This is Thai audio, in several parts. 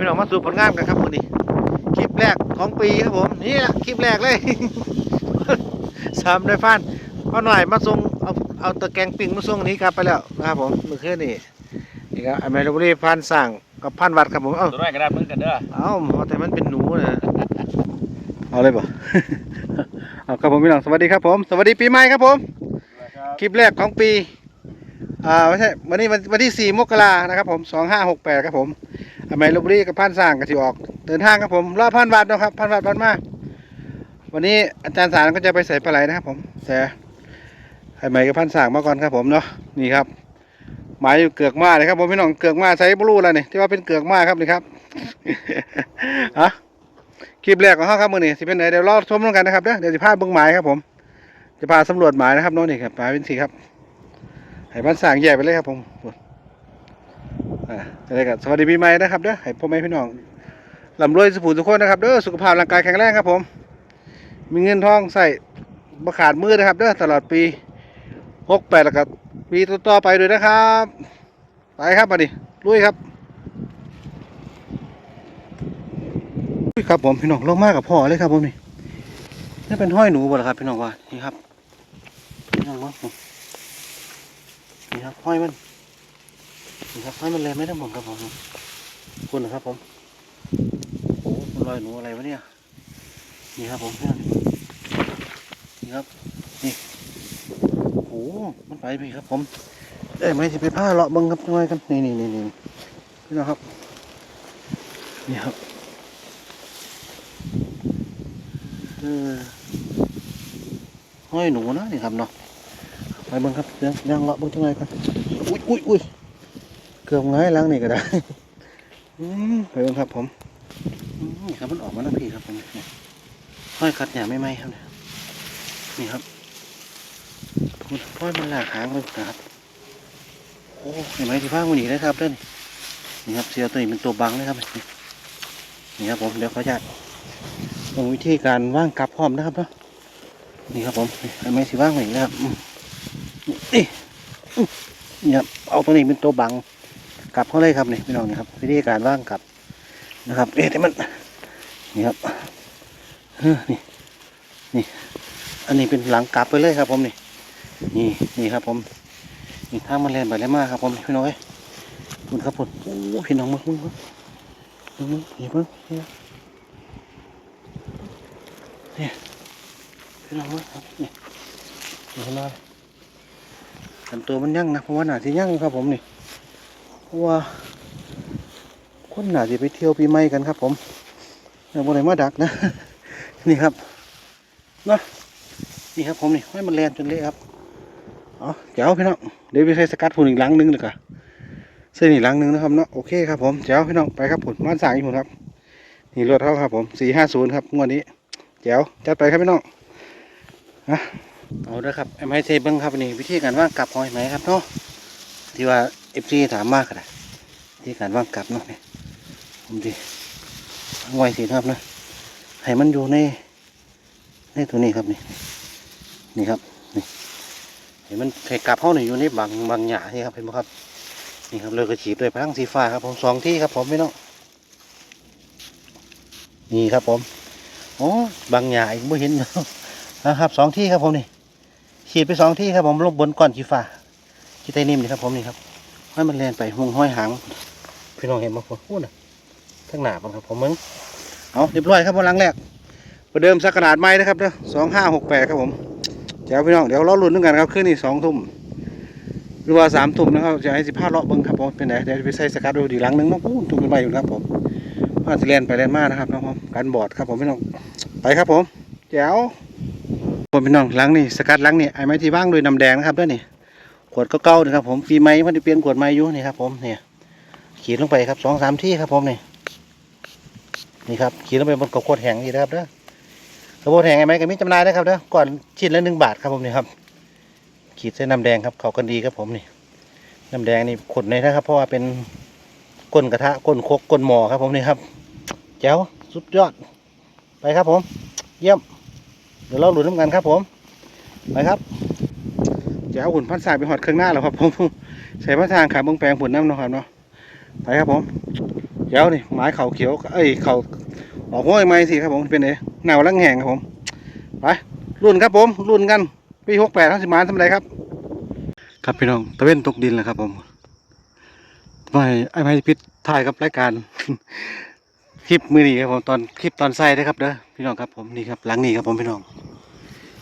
พี่น้องมาสู่ผลงานกันครับวันนี้คลิปแรกของปีครับผมนี่แหละคลิปแรกเลย สามได้ฟันพอหน่อยมาส่งเอาเอาตะแกรงปิ่งมาส่งนี้กลับไปแล้วนะครับผมเมื่อคืนนี่นี่ครับอเมริกาพันสั่งกับพันวัดครับผมเอ้าตัวน้อยก็ได้เหมือนกันเด้อเอ้าเอาแต่มันเป็นหนูนะเอาเลยบ่เอาครับผมพี่น้องสวัสดีครับผม สวัสดีปีใหม่ครับผม คลิปแรกของปีอ่าไม่ใช่วันนี้วันวันที่4มกรานะครับผม2568ครับผม อเมริกาบุรีกับพันสร้างกับที่ออก เดินทางครับผมรอบพันวัดนะครับพันวัดพันมาวันนี้อาจารย์สารก็จะไปใส่ปลาไหลนะครับ ผมแต่ให้ใหม่กับพันสร้างมาก่อนครับผมเนาะนี่ครับหมายอยู่เกือกมาเลยครับผมพี่น้องเกือกมาใช้บลูแล้วนี่ที่ว่าเป็นเกือกมาครับนี่ครับอะคลิปแรกของเขาครับมือนี้สิเป็นไหนเดี๋ยวรอชมกันนะครับเดี๋ยวจะพาเบิ้งหมายครับผม จะพาสำรวจหมายนะครับโน้นนี่ครับหมายเป็นสีครับให้บ้านสร้างใหญ่ไปเลยครับผม อ่าอะไรกันสวัสดีปีใหม่นะครับเด้อให้พ่อแม่พี่น้องลำรวยสุขภูมิทุกคนนะครับเด้อสุขภาพร่างกายแข็งแรงครับผม มีเงินทองใส่บ่ขาดมือนะครับเด้อตลอดปีหกแปดแล้วก็ปีต่อๆไปด้วยนะครับไปครับมาดิลุยครับลุยครับผมพี่น้องลงมากกับพ่อเลยครับผมนี่นี่เป็นห้อยหนูบ่ล่ะครับพี่น้องว่านี่ครับพี่น้องว่านี่ครับห้อยมัน นี่ครับห้มันเลยไม่ได้หมดครับผมคุณนะครับผมโอ้มันลอยหนูอะไรวะเนี่ยนี่ครับผมเนี่ยนี่ครับนี่โอ้มันไปไปครับ ผมเอ้ยไม่จะไปผ้าเลาะบังครับน้อยกันนี่นี่นี่นี่นี่นะครับ นี่ครับเออห้อยหนูนะนี่ครับเนาะไปบิ่งครับยังยังเลาะบิ่งจังไงกันอุ้ยอุ้ยอุ้ย เกือบง่ายล้างนี่ก็ได้ไปเบิ่งครับผมนี่ครับมันออกมาแล้วพี่ครับผมห้อยคัดเนี่ยไม่ไหมครับเนี่ยนี่ครับมันห้อยมันหลากหางเลยนะครับโอ้เห็นไหมที่ฟ้ามันหนีเลยครับเด้อนนี่ครับเสียตัวนี้เป็นตัวบังเลยครับนี่ครับผมเดี๋ยวขออนุญาตลงวิธีการว่างกลับพร้อมนะครับเนาะนี่ครับผมเห็นไหมที่ว่างมันหนีนะครับนี่นี่ครับเอาตัวนี้เป็นตัวบัง กลับเข้าเลยครับนี่พี่น้องนะครับวิธีการว่างกลับนะครับเอ๊ะแต่มันนี่ครับนี่นี่ อันนี้เป็นหลังกลับไปเลยครับ ผมนี่นี่นี่ครับ ผมนี่ทางมันแลนไปแล้มากครับ ผมพี่น้องเอ้ยคุณครับผมโอ้พี่น้องมึงมึงมึงมึงมึงนี่มึงนี่นี่พี่น้องมึงครับนี่นี่พี่น้องลำตัวมันยั่งนะเพราะว่าหนาที่ยั่งครับผมนี่ เพราะว่าคนหนาจะไปเที่ยวปีใหม่กันครับ ผมแต่บ่ได้มาดักนะ นี่ครับเนาะนี่ครับผมนี่ให้มันแลนจนเละครับเอเจ้าพี่น้องเดี๋ยวไปใส่สกัดผุนอีกหลังหนึงเลยค่ะเส้นอีกหลังหนึงนะครับเนาะโอเคครับผมเจ้าพี่น้องไปครับผุนบ้านสางอีกผุนครับนี่รถเท่าครับผมสี่ห้าศูนย์ครับงวดนี้เจ้าจัดไปครับพี่น้องนะเอาเด้อครับไอ้ไม้เทเบิ้งครับนี่วิธีการว่างกลับหอยไหมครับเนาะที่ว่า เอฟซีถามมากกระไดวิธีการว่างกลับเนาะนี่ผมดีวางไว้สิครับนะให้มันอยู่ในในตัวนี้ครับนี่นี่ครับนี่ให้มันให้กลับเข้าหน่อยอยู่ในบางบางหยานี่ครับเห็นไหมครับนี่ครับเลยกระฉีบด้วยพลังสีฟ้าครับผมสองที่ครับผมพี่น้องนี่ครับผมโอ้บางหยาอีกไม่เห็นนะครับสองที่ครับผมนี่ฉีดไปสองที่ครับผมลงบนก้อนชีฟ้าที่ใต้นิ่มนี่ครับผมนี่ครับ ให้มันแลนไปห่วงห้อยหางพี่น้องเห็นไหมผมพูดนะทั้งหนาผมครับผมมึงเอาเรียบร้อยครับผมหลังแรกประเดิมสักกระดาษไม้นะครับเด้อสองห้าหกแปดครับผมเดี๋ยวพี่น้องเดี๋ยวรอลุ้นด้วยกันครับคืนนี้สองทุ่มหรือว่าสามทุ่มนะครับจะให้สิบห้าเลาะเบิ้งครับผมเป็นไหนเดี๋ยวไปใส่สกัดดูดีหลังหนึงเน้องพูดทุ่มกันไปอยู่นะครับผมว่าจะแลนไปแลนมานะครับน้องผมการบอร์ดครับผมพี่น้องไปครับผมแจ๋วผมพี่น้องล้างนี่สกัดล้างนี่ไอ้ไม้ที่ว่างโดวยน้ำแดงนะครับเด้วยนี่ วดก็เก่าๆนะครับ ผมปีใหม่มันจะเปลี่ยนขวดใหม่อยู่นี่ครับ ผมเนี่ยขีดลงไปครับสองสามที่ครับผมนี่นี่ครับขีดลงไปบนกระขวดแห้งนี่นะครับเด้อกระขวดแห้งไอ้ไม้ก็มีจำหน่ายนะครับเด้อก่อนชิ้นละหนึ่งบาทครับผมนี่ครับ ขีดเส้นน้ำแดงครับเขากันดีครับผมนี่น้ำแดงนี่ขดในนะครับ เพราะว่าเป็นก้นกระทะก้นคกก้นหม้อครับ ผมนี่ครับแจ๋วสุดยอดไปครับผม เยี่ยม เดี๋ยวเราหลุดน้ำกันครับผม ไปครับ จะเอาหุ่นพันสายไปหอดเครื่องหน้าแล้วครับผมใส่พันทางขาเบงแปลงผุนน้ำเนาะครับเนาะไปครับผมเดี๋ยวนี่ไม้เข่าเขียวเอ้ยเข่าออกห้อยไม้สิครับผมเป็นไงหนาวลังแหงครับผมไปรุ่นครับผมรุ่นกันปีหกแปดทั้งสิบมานทำไรครับ ครับพี่น้องตะเว้นตกดินแล้วครับผมไม่ไอ้ไม้พิษถ่ายกับรายการคลิปมือนี้ครับผมตอนคลิปตอนใส่ได้ครับเด้อพี่น้องครับผมนี่ครับหลังนี้ครับผมพี่น้อง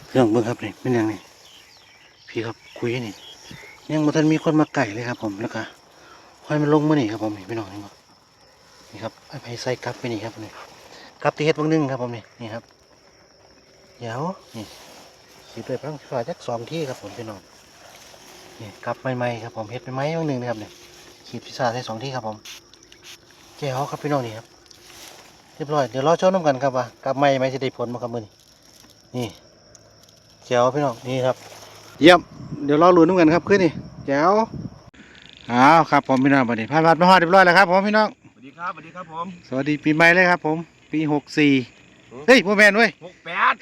พี่น้องเบิ่งครับนี่เป็นยังไง พี่ครับคุยนี่ยังบ่ทันมีคนมาไก่เลยครับ ผมแล้วก็ค่อยมาลงมื่อนี่ครับผมนี่พี่น้องนี่บ่นี่ครับไอ้ไผ่ใส่กลับไปนี่ครับนี่กลับที่เฮ็ดบางหนึงครับผมนี่นี่ครับเดี๋ยวนี่สิไปพังฟ้าจักสองที่ครับผมพี่น้องนี่กลับใหม่ๆครับผมเฮ็ดใหม่ๆบางหนึงนะครับนี่ขีดพิซซ่าใส่สองที่ครับผมแจ๋วครับพี่น้องนี่ครับเรียบร้อยเดี๋ยวรอชมน้ำกันครับว่ากลับใหม่ไหมจะได้ผลมาครับมือนี้นี่แจ๋วพี่น้องนี่ครับ เยี่ยมเดี๋ยวรอลุ้นน้ำกันครับขึ้นนี่แจ๋วอ้าวครับผมพี่น้องบัดนี้ผ่านบัตรมาฮอดเรียบร้อยแล้วครับผมพี่น้องสวัสดีครับสวัสดีครับผมสวัสดีปีใหม่เลยครับ ผม ปีหกสี่เฮ้ยโมแมนเว้ยหกแปด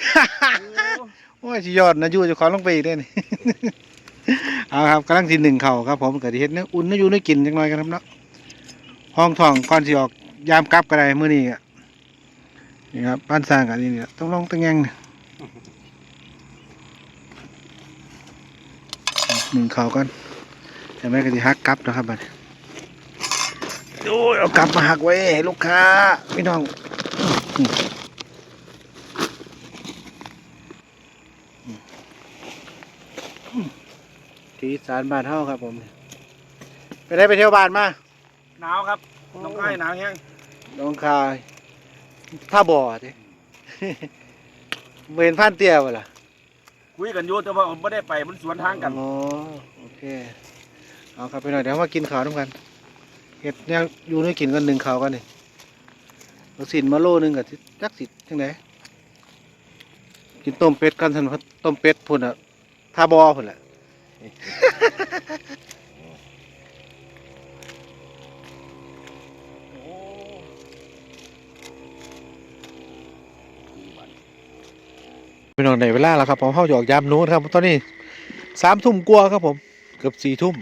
โอ้ยสิยอดนะอยูจะขอลงไปอีกได้นี่เอาครับกำลังสิหนึ่งเข่าครับผมเกิดเหตุเนื้ออุ่นเนื้ออยู่เนื้อกินจังหน่อยกันครับเนาะห้องทองก่อนสิออกยามกลับก็ได้มื้อนี้อะนี่ครับบ้านสร้างกันนี่เนี่ยต้องลองตั้งแยงเนี่ย หนึ่งเขาก่อนแต่ไม่ก็สิฮักกลับนะครับบัดนี้โอ้ยเอากลับมาหักไว้ให้ลูกค้าพี่น้องที่สารบ้านเท่าครับผมไปได้ไปเที่ยวบ้านมาหนาวครับน้องไอ้หนาวแห้งน้องคายท่าบ่อดิเห็นพันเตี้ยวะล่ะ คุยกันอยู่แต่ว่าผมไม่ได้ไปมันสวนทางกันอ๋อโอเคเอาครับไปหน่อยเดี๋ยวมากินข้าวด้วยกันเห็ดเนี่ยอยู่ในกินกันหนึ่งข้าวกันนี่เราสินมาโลนึงกับจักสิจังไหนกินต้มเป็ดกันสันต้มเป็ดพุ่นอะท่าบอพุ่นแหละ พี่น้องในเวลาแล้วครับผมเข้าหยอกยามนู้นครับตอนนี้สามทุ่มกลัวาครับผม เกือบสี่ทุ่ม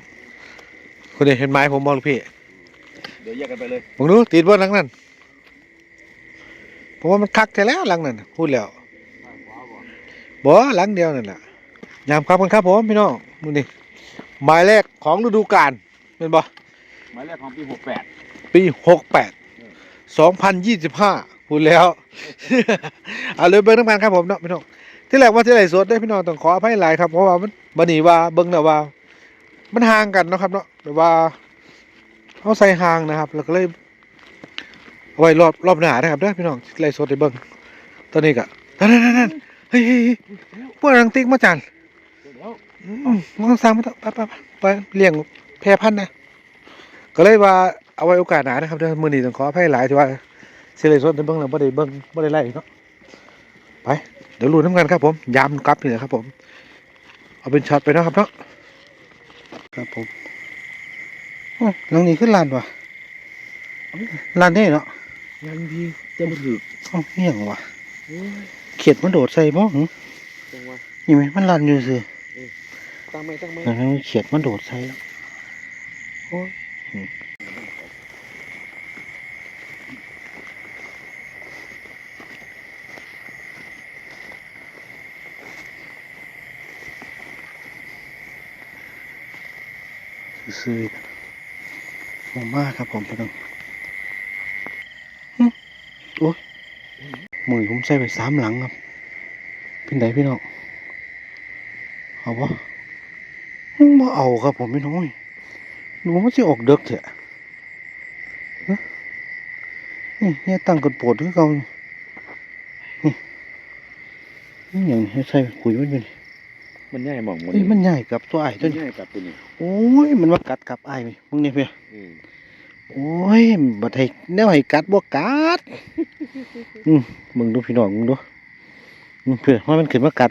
คุณเห็นไม้ผมบอกลูกพี่เดี๋ยวแยกกันไปเลยผมดูติดบนหลังนั้นผมว่ามันคักแต่แล้วหลังนั้นพูดแล้วบ่หลังเดียวนั่นแหละยามครับกันครับผมพี่น้องมือนี่หมายแรกของฤดูกาลเป็นบ่หมายเลขของปีหกแปดปีหกแปดสองพันยี่สิบห้าพูดแล้ว เอาเลยเบิ้งน้ำกันครับผมเนาะพี่น้อง ที่แรกว่าที่ไหนสดได้พี่น้องต้องขออภัยหลายครับเพราะว่ามันบันนีว่าเบิ้งแล้วว่า มันห่างกันเนาะครับเนาะแบบว่าเขาใส่ห่างนะครับ แล้วก็เลยเอาไว้รอบรอบหน้านะครับเด้อพี่น้องไรสดได้เบิ้งตอนนี้ก็นั่นนั่นนั่นเฮ้ยเฮ้ยเฮ้ยพวกรังติ๊กมาจันมองสั่งมาเถอไปไปไปเลี้ยงแพร่พันธุ์นะก็เลยว่าเอาไว้โอกาสหนานะครับเด้อมื้อนี้ต้องขออภัยหลายที่ว่าสิเลยสดได้เบิ่งแล้วบ่ได้เบิ่งบ่ได้ไล่เนาะไป ดี๋ยวลุ้นน้ำกันครับผมยามกลับนี่แหละครับผม เอาเป็นช็อตไปเนาะครับเนาะครับผมอื้อหลังนี้ขึ้นลานว่ะลานนี่เนาะยังดีจะมาถือเอ้าเหี้ยงว่ะเขียดมันโดดใส่บ่หึจังวะนี่ไหมมันลานอยู่ซื่อตั้งไม่ตั้งไม่นั่นนะเขียดมันโดดใส่แล้วโอ้ ซื้อๆมากครับผมพี่น้องโอ้ยมือผมใส่ไปสามหลังครับเป็นไดพี่น้องเอาวะมาเอาครับผมพี่น้อยหนูมันจะออกเด็กเถอะนี่เนี่ยตั้งกดปวดคือเก่านี่นี่อย่างใส่คุยมันอยู่นี่ มันใหญ่หมองมันเฮ้ยมันใหญ่กับตัวไอ้ตัวนี้ใหญ่กับตัวนี้โอ้ยมันมากัดกับไอ้ไหมมึงเนี่ยเพี่ยอืมโอ้ยบัดให้แนวให้กัดบ่กัดอืมมึงดูพี่น้องมึงดูอืมเพื่อว่ามันขึ้นมากัด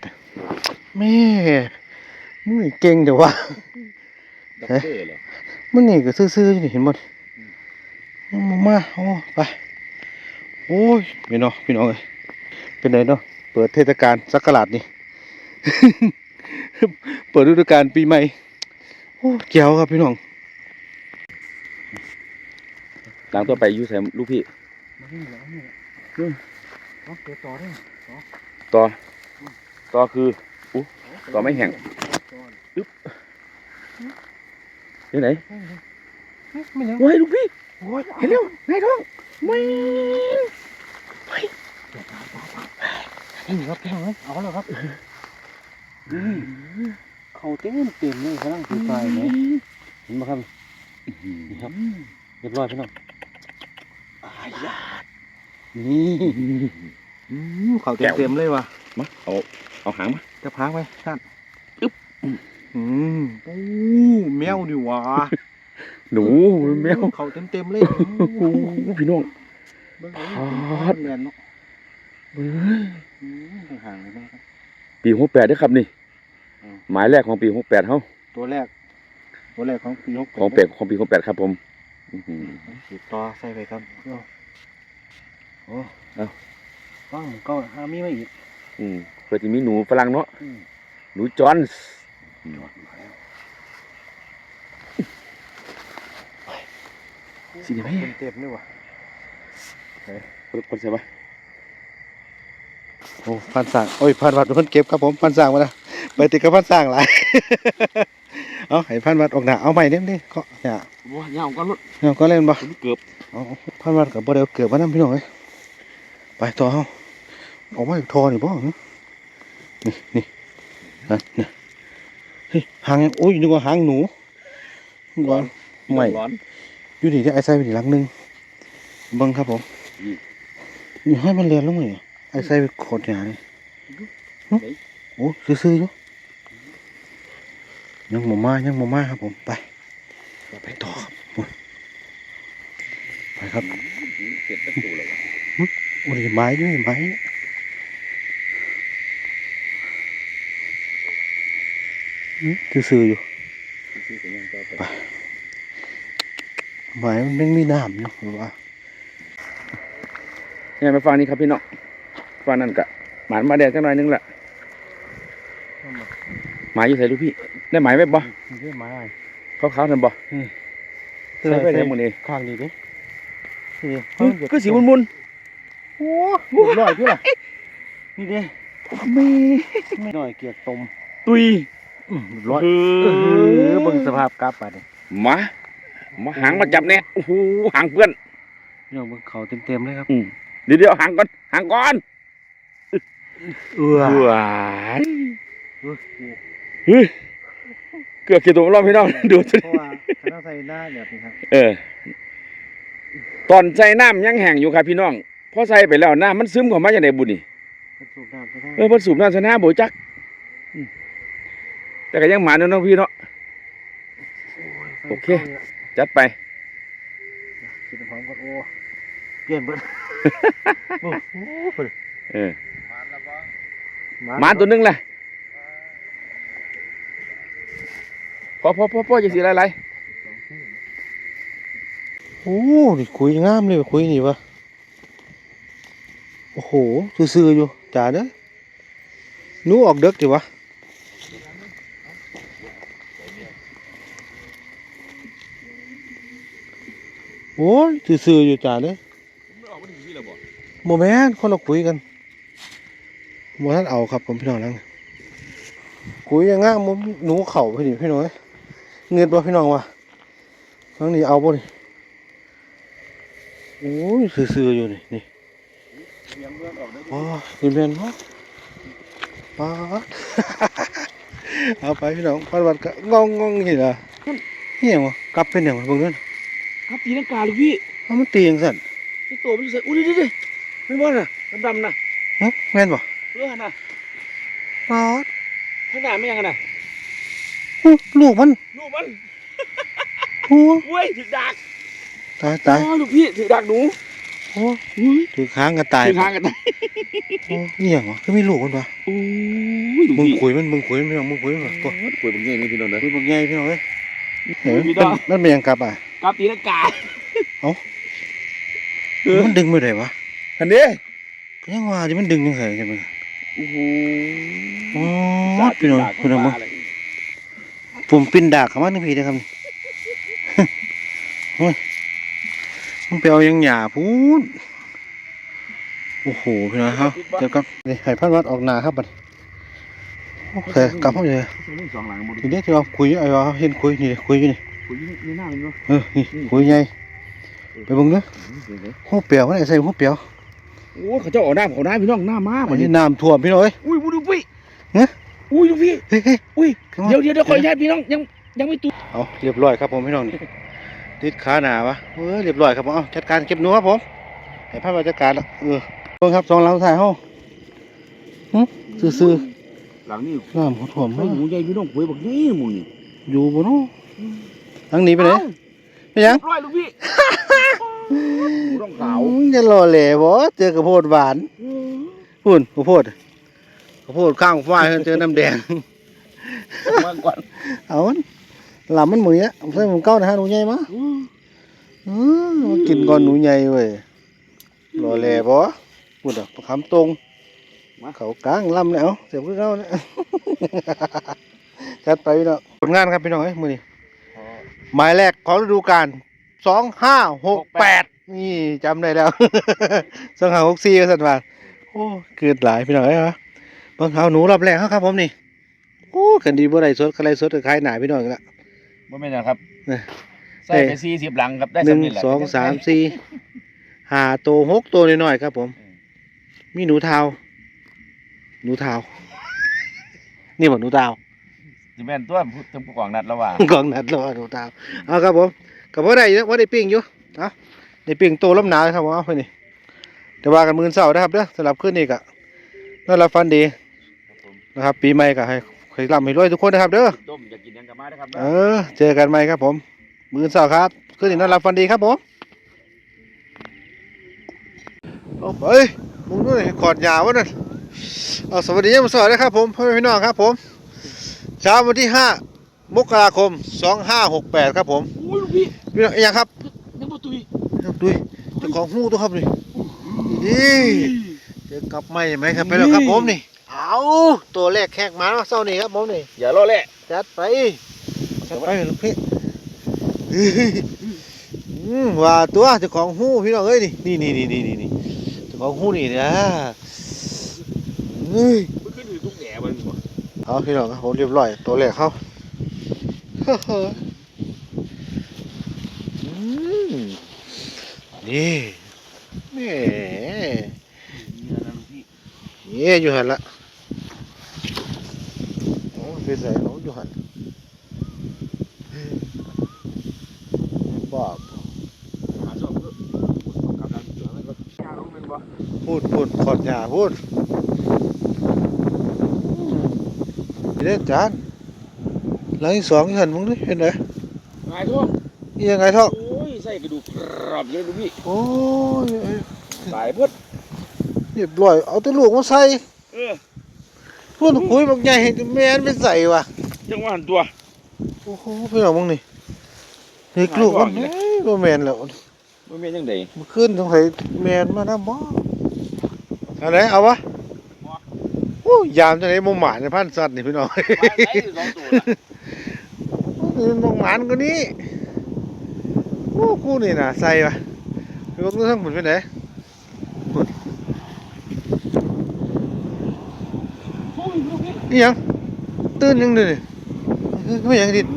แม่มึงนี่เก่งเดี๋ยววะด็อกเตอร์เหรอมันนี่ก็ซื่อๆอยู่นี่เห็นบ่ยังมามาโอ้ไป โอ้ยพี่น้องพี่น้องเอ้ยเป็นไงเนาะ เปิดเทศกาลสักราชนี่ เปิดฤดูกาลปีใหม่โอ้เกี่ยวครับพี่น้องล้างตัวไปอยู่ใส่ลูกพี่มาที่เหลือนี่อืมเอาเกิดต่อได้ต่อต่อคือต่อไม่แห้งที่ไหนไม่ยังโอ้ยลูกพี่โอ้ยเห็นแล้วนายท้องไม่นี่ครับพี่น้องเอ้ยเอาแล้วครับนี่ เขาเต็มเต็มเลยกำลังตีไฟไหมเห็นไหมครับนี่ครับเรียบร้อยพี่น้องอายานี่เขาเต็มเต็มเลยว่ะมาเอาเอาหางมาจะพักไหมท่านอึ๊บอืมโอ้แมวดิวะหนูแมวเขาเต็มเต็มเลยโอ้พี่น้องเบิ่งอ๋อเอาแมนเนาะเบ้ยอืมห่างเลยนะครับปีหกแปดได้ครับนี่ หมายแรกของปีหกแปดเขาตัวแรก ตัวแรกของปีหกของเป็ดของปีหกแปดครับผมอื้อหือติดต่อใส่ไปครับโอ้เอ้าฟังก็หามีไม่อีกอืมเพื่อจะมีหนูฝรั่งเนาะอืมหนูจอนส์ยอดมาแล้วสิได้ไหมเต็มเต็มๆเลยว่ะคนใส่ปะโอ้พันสั่งโอ้ยพันวัดเป็นคนเก็บครับผมพันสั่งมาแล้ว ไปติดกับพันสั่งหลาย เอาให้พันวัดออกหน้าเอาใหม่เด้มดิก็เนี่ยว้าวยาวก็รถเอาก็เล่นบ่เกือบเอาพันวัดกับบ่ได้เอาเกือบมานํพี่น้องเอ้ยไปต่อเฮาออกมาอีกทอนี่บ่หึนี่นี่ฮะนี่เฮ้ยหางยังโอ้ยนึกว่าหางหนูร้อนไม่ร้อนอยู่นี่ที่ไอ้ไส้ไปอีกหลังหนึงเบิ่งครับผมอืมนี่ให้มันเรียนลงมานี่ไอ้ไส้ไปโคตรหยานี่หึไหนโอ้ซื่อๆอยู่ ยังบ่มายังบ่มาครับผมไปไปต่อครับผมไปครับเสร็จตั้งตัวแล้ววะโอ้ยไม้ด้วยไม้อืมซื่อๆอยู่ซื้อสัญญาณต่อไปไปไม้มันยังมีน้ำอยู่หรือว่าเนี่ยมาฟังนี่ครับพี่น้องฟังนั่นกะหมานมาแดดจังหน่อยนึงแหละหมายอยู่ใส่ลูกพี่ ได้หมายไหมบ่มีเรื่องไม้อะไรขาวๆนั่นบ่ใส่ไปได้หมดนี่ข้างนี้ดินี่ก็สีมุนโอ้โหลอยพี่ล่ะนี่ดิๆมีไม่หน่อยเกียกตมตุยร้อยเอเอออเบิ่งสภาพกราฟไปดิมามาหางมาจับเนี่ยโอ้โหหางเพื่อนพี่น้องเบิ่งเขาเต็มๆเลยครับอืมเดี๋ยวเดี๋ยวหางก่อนหางก่อนเออว้ายเฮ้ย เกือบกี่ตัวรอบพี่น้องดูสิเพราะว่าถ้าใส่หน้าแบบนี้ครับเออ ตอนใส่น้ำยังแห้งอยู่ครับพี่น้องพอใส่ไปแล้วน้ำมันซึมเข้ามาจากในบุญนี่เป็นสูบน้ำก็ได้เออเพิ่นสูบน้ำใส่น้ำโบจักอืมแต่ก็ยังหมาเนาะเนาะพี่เนาะโอเค จัดไปกินน้ำหอมก่อนโอ้เปลี่ยนเบิดโอ้โหเพิ่นเออหมาตัวหนึงแหละ พอพอพอพอจะสีอะไรโอ้นี่คุยงามเลยคุยนี่วะโอ้โหซื่อๆอยู่จ่าเด้อหนูออกเด็กดิวะโอ้ยซื่อๆอยู่จ่าเด้อโมแมนคนเราคุยกันโมท่านเอาครับผมพี่น้องแล้วคุยยังง่ามมุมหนูเข่าพี่นี่พี่น้อย เงินบ่พี่น้องวะครั้งนี้เอาบ่นี่โอ้ยซื่อๆอยู่นี่นี่อ๋อนี่แม่นบ่ป้าดเอาไปพี่น้องพันวัดก็งองงองนี่ล่ะเฮียงวะกลับเป็นหยังวะเบิ่งเด้อครับตีนังกาลูกพี่เอามันตีจังซั่นนี่ตัวมันใส่อุ้ยดิดิไม่ว่าน่ะดำๆน่ะหึแม่นบ่เลือน่ะป้าดข้างหน้าไม่ยังน่ะอู้ ลูกมันลูกมันโอ้เว้ยถึกดักตายตายอ๋อลูกพี่ถึกดักหนูโอ้ถือค้างกันตายถึกหางกันได้โอ้เฮียงวะคือมีลูกมันวะโอ้ยลูกมึงพี่คุยมันมึงคุยมันพี่น้องมึงคุยมันวะตัวคุยบางอย่างนี่พี่น้องนะคุยบ่ใหญ่พี่น้องเอ้ยเห็นพี่มันน้องมันเป็นหยังกลับอะกับตีนังกาเออมันดึงไปได้วะคันนี้ก็ยังว่าดิมันดึงจังไสใช่มั้ยโอ้โหโอ้พี่น้องพี่น้องมึง ผมปินดากเขามาหนึ่งพีนะครับโอ้ยมันไปเอายังหยาพูดโอ้โหพี่น้องครับเดี๋ยวกับนี่ให้พันวัดออกหนาครับบัดโอเคกลับเข้าเลยนี่สองหลังหมดทีนี้ที่ว่าคุยไอ้ว่าเห็นคุยนี่คุยอยู่นี่คุยนี่หน้ามันบ่เออนี่คุยใหญ่ไปเบิ่งเด้อหูเปียวมันได้ใส่หูเปียวโอ้เขาเจ้าเอาหน้าเขาหน้าพี่น้องหน้ามาอับันดนี้นี้น้ำท่วมพี่น้องเอ้ยอุ้ยบุดูพี่ฮะ อุ้ยดูพี่เฮ้ยเฮ้ย อุ้ย come on เดี๋ยวเดี๋ยวเดี๋ยวขออนุญาตพี่น้องยังยังไม่ตุเอาเรียบร้อยครับผมพี่น้องนี่ติดขาหนาวะเออเรียบร้อยครับผมเอาจัดการเก็บหนูครับผมให้พันวัดจัดการละเออเบิ่งครับสองหลังสุดท้ายเฮาหึซื่อหลังนี่ๆน้ำเขาท่วมไอ้มาหมูใหญ่พี่น้องคุยบอกนี่หมูนี่อยู่บ่เนาะทางหนี้ไปไหนไปยัง ร้อยลูกพี่ หมูต้องขาวอืมจะรอแหล่บ่เจอกระโพดหวานพุ่นกระโพดกระ โพดข้างฟ้าเจอน้ำแดง มาก่อนเอามันลำมันหมืออะใส่หมูเก้านะฮะหนูใหญ่มะอืมมากินก่อนหนูใหญ่เว้ยรอแหล่บ่พูดอะประคำตรงเขากลางลำแล้วเสียบขึ้นเก้าเนี่ยจัดไปพี่น้องผลงานครับพี่น้องเอ้ยมือนี้หมายแรกของฤดูกาลสองห้าหกแปดนี่จำได้แล้วสองห้าหกสี่ก็สัตว์ว่าโอ้เกิดหลายพี่น้องเอ้ยฮะ เบิ่งเอาหนูรอบแรกเขาครับผมนี่โอ้กันดีบ่ได้สดกันไรสดกับขายหนาพี่น้องอีกแล้วบ่แม่นหยังครับเนี่ยใส่ไปสี่สิบหลังครับได้หนึ่งสำเร็จแล้วสองสามสี่ห้าตัวหกตัวน้อยๆครับผม มีหนูเทาหนูเทานี่บอกหนูเทาสิแม่นตัวผู้ถึงผู้กองนัดแล้วว่ากองนัดรอหนูเทาเอาครับผมกับว่าได้อยู่ว่าได้ปิ้งอยู่เอาได้ปิ้งโตล้ำหนาเลยครับผมเอาไปนี่แต่ว่ากันมือเสาร์นะครับเด้อสำหรับคืนนี้ก็น่ารับฟันดี นะครับ ปีใหม่ก็ให้ให้ร่ำให้รวยทุกคนนะครับเด้อต้มอยากกินหยังก็มาได้อครับเออ เจอกันใหม่ครับผม มือเสาร์ครับคืนนี้น่ารับฟันดีครับผมเอาไปมึงด้วยขอดยาวะนั่นเอาสวัสดียามเสาร์นะครับผมพ่อแม่พี่น้องครับผมเช้าวันที่ห้ามกราคมสองห้าหกแปดครับผมโอ้ยลูกพี่พี่น้องยังครับยังบ่ตุยครับดูเจ้าของหูตัวครับนี่นี่เจอกลับไม่ไหมครับไปแล้วครับผมนี่ เอาตัวแรกแขกหมาเนาะเศร้านี่ครับผมนี่อย่ารอแหละจัดไปจัดไปลูกพี่อืมว่าตัวเจ้าของหูพี่น้องเอ้ยนี่นี่นี่นี่นี่นี่เจ้าของหูนี่นะเฮ้ยมันขึ้นถือทุกแหน่มันบ่เอาพี่น้องครับผมเรียบร้อยตัวแรกเขาอืมนี่แหม่เนี่ยนะลูกพี่นี่อยู่หันละโอ้ไปใส่เขาอยู่หันบ้าบหาชอบเด้อกำลังเสือมันก็ยาลงแม่นบ่พูดพูดขอดหยาพูดนี่เด้อจานหลังที่สองอยู่หันมึงดิเห็นไหมไงท่วงนี่ยังไงท่องโอ้ยใส่กระดูกกรอบเลยลูกพี่โอ้ยสายเพิ่นเรียบร้อยเอาแตัวลูกมาใส่เออ พูดคุยบางใหญ่เห็นแม่นไปใส่ว่ะจังหวะหันตัว โอ้โหพี่น้องมึงนี่เด็กลูกมันหายก่อนเอ้ยบ่แม่นแล้วบ่แม่นจังได๋มันขึ้นตรงไหนแมนมานะบ่เอะไรเอาวะโอ้ยามจังไดบ่หมานในพันสัตว์นี่พี่น้องไอ้สองตัวน่ะนี่บ่หมานกว่านี้โอ้กูนี่น่ะใส่วะไปเบิ่งดูทั้งหมดเป็นได โอ้ย ลูกพี่ยังตื่นยังเด้นี่เฮ้ยไม่ยังดิด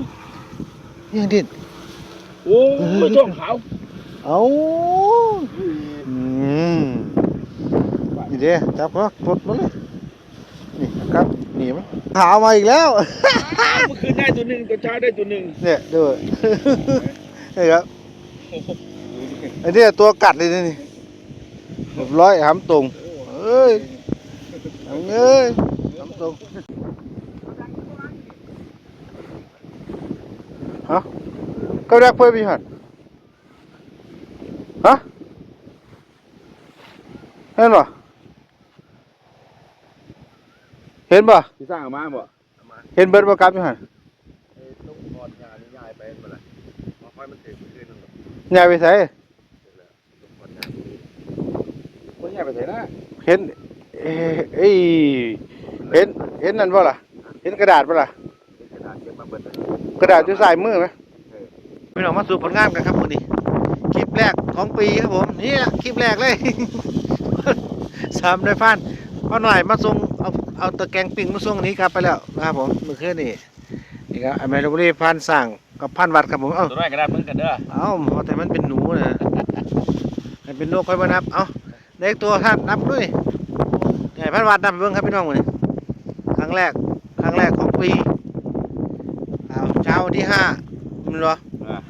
ยังดิดโอ้ยช่องขาวเอาอืมนี่เด้จับเนาะปลดมาเลยนี่ครับนี่มันขาวมาอีกแล้วเมื่อคืนได้ตัวหนึ่งตัวเช้าได้ตัวหนึ่งเนี่ยดูนี่ครับอันนี้ตัวกัดเลยนี่เรียบร้อยหำตรงเอ้ยเอ้ย ตรงฮะก็รักเพื่อนพี่หันฮะเห็นป่ะเห็นป่ะสิสร้างออกมาบ่เห็นเบิร์ดประกับพี่หันต้องกอดยานี่ยายไปบ่ล่ะบ่ค่อยมันถึงคืนนึงยายไปใส่บ่ยายไปไสนะเห็นเอ้ย เอ้ยเห็น เห็นนั่นป่ะล่ะ เห็นกระดาษป่ะล่ะ กระดาษเก็บมาเบิดเลยกระดาษอยู่ใส่มือไหมพี่น้องมาสู่ผลงานกันครับวันนี้ คลิปแรกของปีครับผม นี่แหละคลิปแรกเลย สามได้ฟันพอหน่อยมาส่งเอาเอาตะแกรงปิ่งมาส่งอันนี้กลับไปแล้วนะครับผมเมื่อคืนนี่นี่ครับอเมริกาพันสั่งกับพันวัดครับผมเอ้าตัวน้อยกระดาษเหมือนกันเด้อเอ้าเอาแต่มันเป็นหนูนะมันเป็นนกค่อยมานับเอ้าเล็กตัวท่านนับด้วยใหญ่พันวัดนับไปเบิ้งครับพี่น้องเลยครั้ง แรก ครั้งแรกของปีเอาเช้าวันที่ห้ามันเหรอ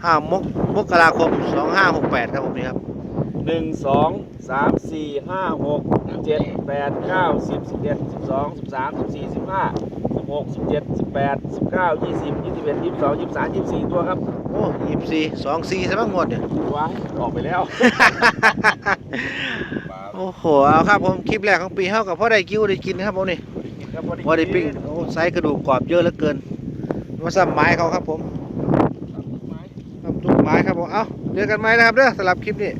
ห้ามกมกราคมสองห้าหกแปดครับผมนี่ครับหนึ่งสองสามสี่ห้าหกเจ็ดแปดเก้าสิบสิบเอ็ดสิบสองสิบสามสิบสี่สิบห้าสิบหกสิบเจ็ดสิบแปดสิบเก้ายี่สิบยี่สิบเอ็ดยี่สิบสองยี่สิบสามยี่สิบสี่ตัวครับ โอ้ยี่สี่สองสี่ใช่ไหมงวดเนี่ยว้ายออกไปแล้ว โอ้โห เอาครับผม คลิปแรกของปีเท่ากับพ่อได้กิ้วได้กินครับผมนี่ครั บพอได้ปิ้งโอ้ไซส์กระดูกกรอบเยอะเหลือเกินมาสับไม้เขาครับผมทำทุกไม้ครับผมเอ้าเจอกันไหมนะครับเด้อสำหรับคลิปนี้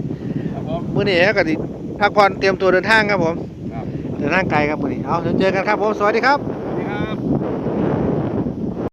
ครับผมมื้อนี้ก็สิพักผ่อนเตรียมตัวเดินทางครับผมครับเดินทางไกลครับมื้อนี้เอาเดี๋ยวเจอกันครับผมสวัสดีครับ